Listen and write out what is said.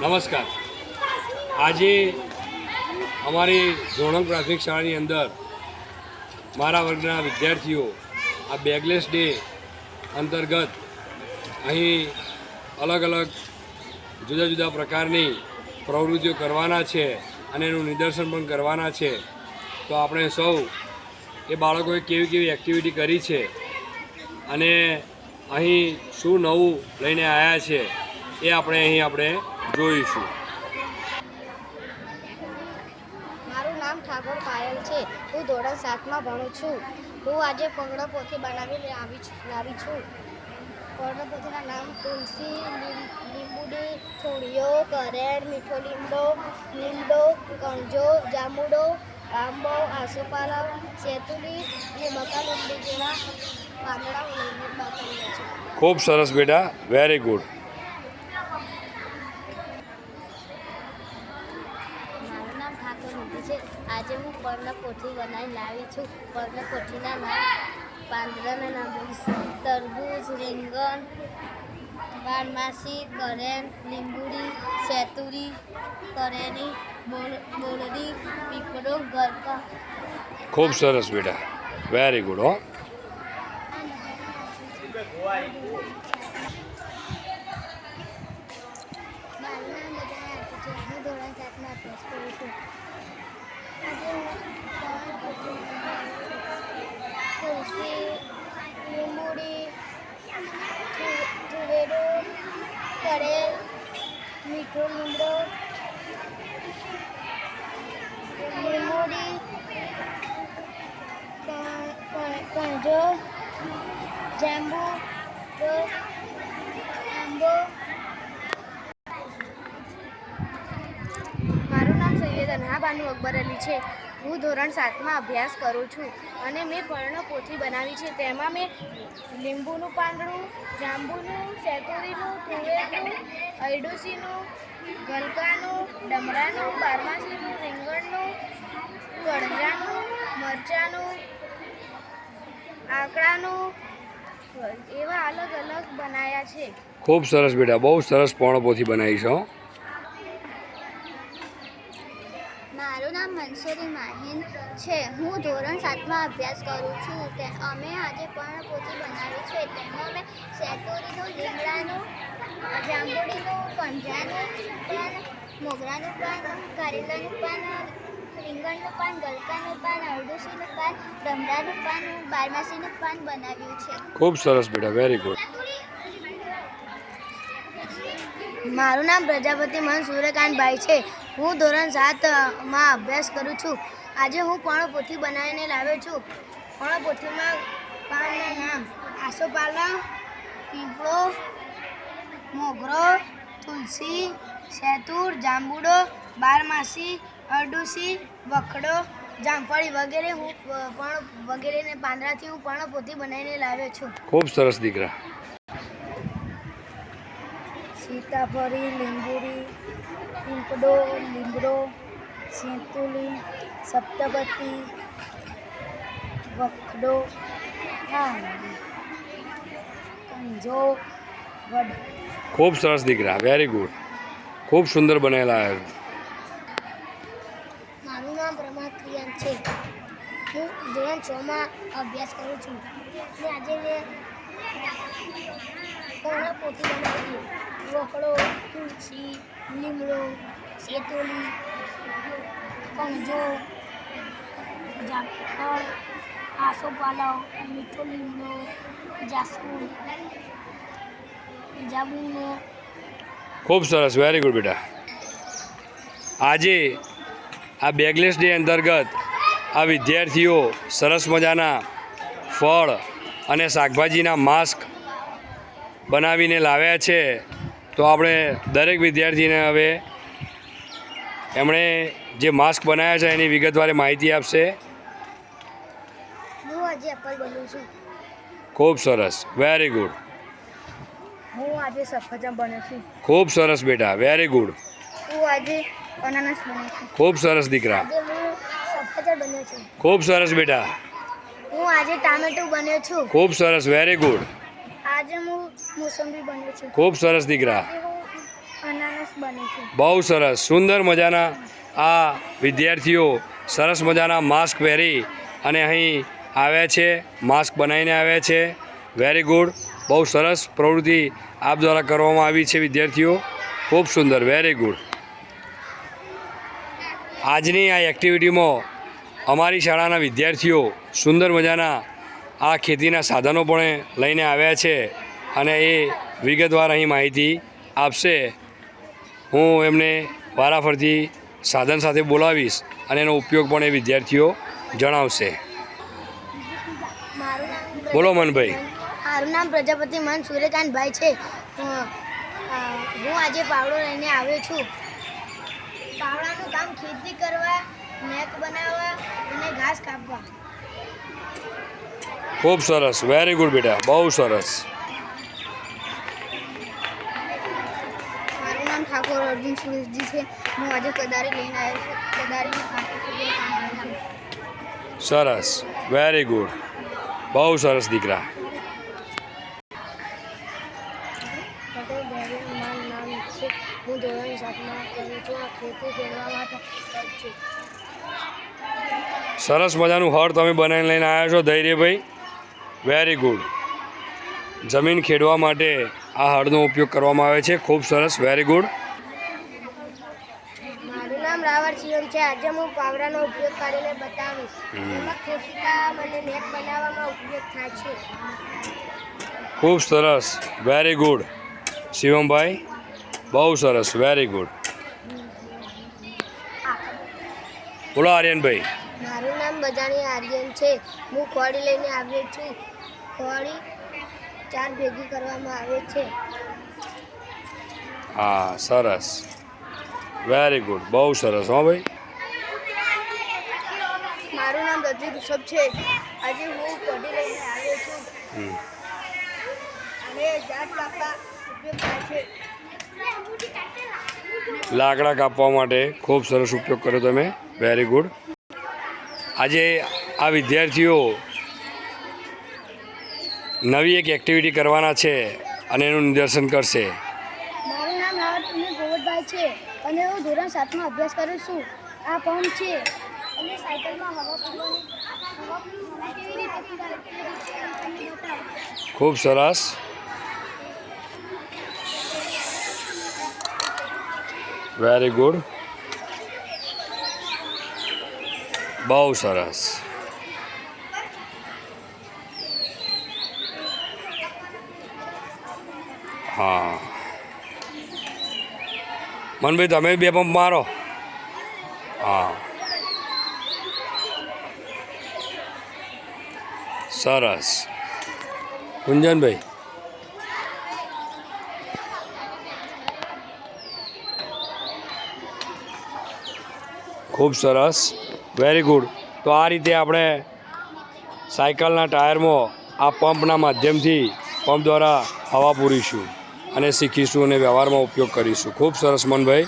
નમસ્કાર. આજે અમારી ધોરણ પ્રાથમિક શાળાની અંદર મારા વર્ગના વિદ્યાર્થીઓ આ બેગલેસ ડે અંતર્ગત અહીં અલગ અલગ જુદા જુદા પ્રકારની પ્રવૃત્તિઓ કરવાના છે અને એનું નિદર્શન પણ કરવાના છે. તો આપણે સૌ એ બાળકોએ કેવી કેવી એક્ટિવિટી કરી છે અને અહીં શું નવું લઈને આવ્યા છે એ આપણે અહીં આપણે જોઈશું. મારું નામ ઠાકોર પાયલ છે. હું ધોરણ સાતમાં ભણું છું. હું આજે પગડો પોથી બનાવી આવી લાવી છું. પગડો પોથીના નામ તુલસી લીંબુડી થોડીઓ કરેડ મીઠો લીમડો લીમડો કણજો જાંબુડો આંબો આસોપાલવ સેતુલી અને મકાન લીમડી જેવા પાંદડાઓ લઈને બનાવ્યા છે. ખૂબ સરસ બેટા. વેરી ગુડ મારું ઠાકોર છે, આજે હું પર્ણ કોઠી બનાવી લાવી છું. પર્ણ કોઠીના નામ પાંદડાના નામ તરબૂજ રીંગણ બારમાસી કરેણ લીંબુડી, સેતુરી, કરેની, બોલ, બોલડી, પીપળો, ગરકા. ખૂબ સરસ બેટા. વેરી ગુડ હો મારું નામ બધા આરતી છે હું ધોરણ સાતમાં અભ્યાસ કરું છું આજે હું પર્ણ પોથી બનાવી છું. તુલસી લીંબુડી તુ- તુવેરો કરેલ મીઠો લીમડો લીંબુડી ક- કણજો જાંબુ તો આંબો મારું નામ સૈયદ અનહાબાનુ અકબર અલી છે. હું ધોરણ સાતમાં અભ્યાસ કરું છું અને મેં પર્ણ પોથી બનાવી છે. તેમાં મેં લીંબુનું પાંદડું, જાંબુનું સેતુરીનું તુવેરનું, અરડુસીનું, ગલકાનું, ડમરાનું, બારમાસીનું, રીંગણનું કડજાનું મરચાંનું આકડાનું એવા અલગ અલગ બનાવ્યા છે. ખૂબ સરસ બેટા બહુ સરસ પર્ણપોથી બનાવી છો મારું નામ મનસુરી માહિન છે. હું ધોરણ સાતમાં અભ્યાસ કરું છું. તે અમે આજે પણ પોથી બનાવી છે. તેમાં અમે સેતુરીનું લીમડાનું જાંબુડીનું પંજાનું પાન મોગરાનું પાન કારેલાનું પાન રીંગણનું પાન ગલકાનું પાન અરડુસીનું પાન ડમરાનું પાન બારમાસીનું પાન બનાવ્યું છે. ખૂબ સરસ બેટા વેરી ગુડ મારું નામ પ્રજાપતિ મન સૂર્યકાંતભાઈ છે. હું ધોરણ સાતમાં અભ્યાસ કરું છું. આજે હું પર્ણપોથી બનાવીને લાવ્યો છું. પર્ણપોથીમાં પાનના નામ આસોપાલવ પીપળો મોગરો તુલસી સેતુર જાંબુડો બારમાસી અરડુસી વખડો જામફળી વગેરે હું પણ વગેરેને પાંદડાથી હું પણ પોતે બનાવીને લાવ્યો છું. ખૂબ સરસ દીકરા. સીતાફળી લીંબુડી પીંપડો લીમડો સેતુલી સપ્તપતિ વખડો કંજો વડ. ખૂબ સરસ દીકરા. વેરી ગુડ ખૂબ સુંદર બનેલા છે મારું નામ પ્રમાદ પ્રિયાંત છે. હું ધોરણ છમાં અભ્યાસ કરું છું. ને આજે મેં પૂર્ણ પોથી બનાવી રોકડો, તુલસી, લીમડો સેતોલી કંજો જાફળ આસોપાલવ, મીઠો લીમડો, જાસૂદ, જાબુનો. ખૂબ સરસ વેરી ગુડ બેટા. આજે આ બેગલેસ અંતર્ગત આ વિદ્યાર્થીઓ સરસ મજાના ફળ અને શાકભાજીના માસ્ક બનાવીને લાવ્યા છે. તો આપણે દરેક વિદ્યાર્થીને હવે એમણે જે માસ્ક બનાવ્યા છે એની વિગતવારે માહિતી આપશે. ખૂબ સરસ. વેરી ગુડ હું આજે સફરજન બન્યો છું. ખૂબ સરસ બેટા. વેરી ગુડ હું આજે અનાનસ બન્યો છું. ખૂબ સરસ દીકરા. આજે બન્યો છું. ખૂબ સરસ બેટા. હું આજે ટામેટું બન્યો છું. ખૂબ સરસ વેરી ગુડ આજે હું મોસંબી બન્યો છું. ખૂબ સરસ દીકરા. અનાનસ બને છે. બહુ સરસ સુંદર મજાના આ વિદ્યાર્થીઓ સરસ મજાના માસ્ક પહેરી અને અહીં આવ્યા છે માસ્ક બનાવીને આવ્યા છે. વેરી ગુડ બહુ સરસ પ્રવૃત્તિ આપ દ્વારા કરવામાં આવી છે વિદ્યાર્થીઓ. ખૂબ સુંદર વેરી ગુડ આજની આ એક્ટિવિટીમાં અમારી શાળાના વિદ્યાર્થીઓ સુંદર મજાના આ ખેતીના સાધનો પણ લઈને આવ્યા છે અને એ વિગતવાર અહીં માહિતી આપશે. હું એમને વારાફરતી સાધન સાથે બોલાવીશ અને એનો ઉપયોગ પણ એ વિદ્યાર્થીઓ જણાવશે. બોલો મનભાઈ. મારું નામ પ્રજાપતિ મન સૂર્યકાંતભાઈ છે. હું આજે પાવડો લઈને આવ્યો છું. પાવડાનું કામ ખેતી કરવા નેક બનાવવા અને ઘાસ કાપવા. ખૂબ સરસ. વેરી ગુડ બેટા. બહુ સરસ. મારું નામ ઠાકોર અર્જુન સુરેશજી છે. હું આજે કદારી લઈને આવ્યો છું. છું. સરસ. વેરી ગુડ બહુ સરસ દીકરા. હું ધોરણ સાતમાં કરું છું. ખેતી કરવા માટે છું. સરસ મજાનું હળ તમે બનાવીને લઈને આવ્યા છો ધૈર્યભાઈ. વેરી ગુડ જમીન ખેડવા માટે આ હળનો ઉપયોગ કરવામાં આવે છે. ખૂબ સરસ. વેરી ગુડ મારું નામ રાવળ શિવમ છે. આજે હું પાવડાનો ઉપયોગ કરીને બતાવીશ. એમાં ખેતી અને નેટ બનાવવામાં ઉપયોગ થાય છે. ખૂબ સરસ. વેરી ગુડ શિવમભાઈ બહુ સરસ. વેરી ગુડ બોલો આર્યનભાઈ. મારું નામ બજાણી આર્યન છે. હું ખોડી લઈને આવ્યો છું. ખોડી ચાર ભેગી કરવામાં આવે છે. હા સરસ. વેરી ગુડ બહુ સરસ હો ભાઈ. મારું નામ રજી ઋષભ છે. આજે હું ખોડી લઈને આવ્યો છું. અને જાત કાપવા ઉપયોગ થાય છે. લાકડા કાપવા માટે ખૂબ સરસ ઉપયોગ કર્યો તમે. વેરી ગુડ આજે આ વિદ્યાર્થીઓ નવી એક એક્ટિવિટી કરવાના છે અને એનું નિદર્શન કરશે. મારું નામ રાવતભાઈ ગોવતભાઈ છે અને હું ધોરણ સાતમાં અભ્યાસ કરું છું. આ પંપ છે. અને સાયકલમાં હવા. ખૂબ સરસ. વેરી ગુડ બહુ સરસ. હા. મનભાઈ તમે બે પંપ મારો. હા. સરસ. ગુંજનભાઈ. ખૂબ સરસ. વેરી ગુડ તો આ રીતે આપણે સાયકલના ટાયરમાં આ પંપના માધ્યમથી પંપ દ્વારા હવા પૂરીશું અને શીખીશું અને વ્યવહારમાં ઉપયોગ કરીશું. ખૂબ સરસ મનભાઈ.